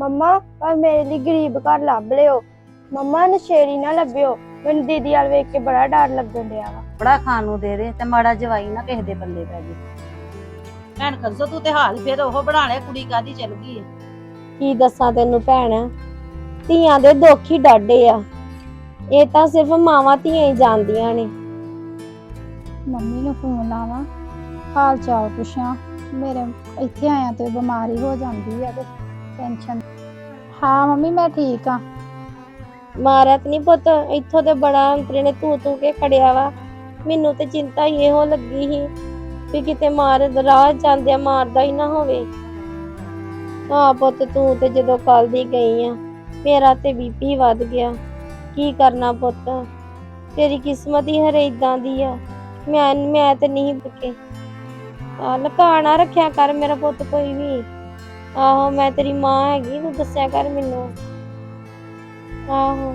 ਮੰਮਾ ਪਰ ਮੇਰੇ ਲਈ ਗਰੀਬ ਘਰ ਲੱਭ ਲਿਓ। ਮੰਮਾ ਨਸ਼ੇੜੀ ਨਾ ਲੱਭਿਓ। ਮੈਨੂੰ ਦੀਦੀ ਵਾਲ ਵੇਖ ਕੇ ਬੜਾ ਡਰ ਲੱਗਣ ਡਿਆ ਵਾ। ਬੜਾ ਖਾਣ ਨੂੰ ਦੇ ਦੇ ਤੇ ਮਾੜਾ ਜਵਾਈ ਨਾ ਕਿਸੇ ਦੇ ਬੱਲੇ ਪੈ ਜੇ। ਭੈਣ ਕੰਸੋ ਤੂੰ ਤੇ ਹਾਲ ਫਿਰ ਉਹ ਬਣਾ ਲਿਆ ਕੁੜੀ ਕਾਦੀ ਚਲ ਗਈ ਕੀ ਦੱਸਾਂ ਤੈਨੂੰ ਭੈਣ? ਧੀਆਂ ਦੇ ਦੁੱਖ ਹੀ ਡਾਢੇ ਆ। ਇਹ ਤਾਂ ਸਿਰਫ ਮਾਵਾਂ ਧੀਆਂ ਹੀ ਜਾਣਦੀਆਂ ਨੇ। ਮੰਮੀ ਨੂੰ ਫੋਨ ਲਾਵਾਂ। ਹਾਲ ਚਾਲ ਪੁੱਛਾਂ। ਮੇਰੇ ਇੱਥੇ ਆਇਆ ਤੇ ਬਿਮਾਰੀ ਹੋ ਜਾਂਦੀ ਆ ਤੇ ਟੈਨਸ਼ਨ ਹਾਂ, ਮੰਮੀ, ਮੈਂ ਠੀਕ ਆ ਮਾਰਤ ਨਹੀਂ ਪੁੱਤ, ਇੱਥੋਂ ਤੇ ਬੜਾ ਅੰਤਰੇ ਨੇ ਤੂੰ ਤੂੰ ਕੇ ਖੜਿਆ ਵਾ। ਮੈਨੂੰ ਤੇ ਚਿੰਤਾ ਇਹੋ ਲੱਗੀ ਸੀ ਵੀ ਕਿਤੇ ਮਾਰ ਰਾਹ ਜਾਂਦਿਆਂ ਮਾਰਦਾ ਹੀ ਨਾ ਹੋਵੇ। ਹਾਂ, ਪੁੱਤ, ਤੂੰ ਤੇ ਜਦੋਂ ਕੱਲ ਦੀ ਗਈ ਆ, ਮੇਰਾ ਤੇ ਬੀਪੀ ਵੱਧ ਗਿਆ। ਕੀ ਕਰਨਾ ਪੁੱਤ? ਤੇਰੀ ਕਿਸਮਤ ਹੀ ਹਰੇ ਇਦਾਂ ਦੀ ਆ। ਮੈਂ ਮੈਂ ਤੇ ਨਹੀਂ ਬਕੇ ਆ ਲਕਾਣਾ ਰੱਖਿਆ ਕਰ ਮੇਰਾ ਪੁੱਤ ਕੋਈ ਵੀ। ਆਹੋ ਮੈਂ ਤੇਰੀ ਮਾਂ ਹੈਗੀ ਤੂੰ ਦੱਸਿਆ ਕਰ ਮੈਨੂੰ। ਆਹੋ।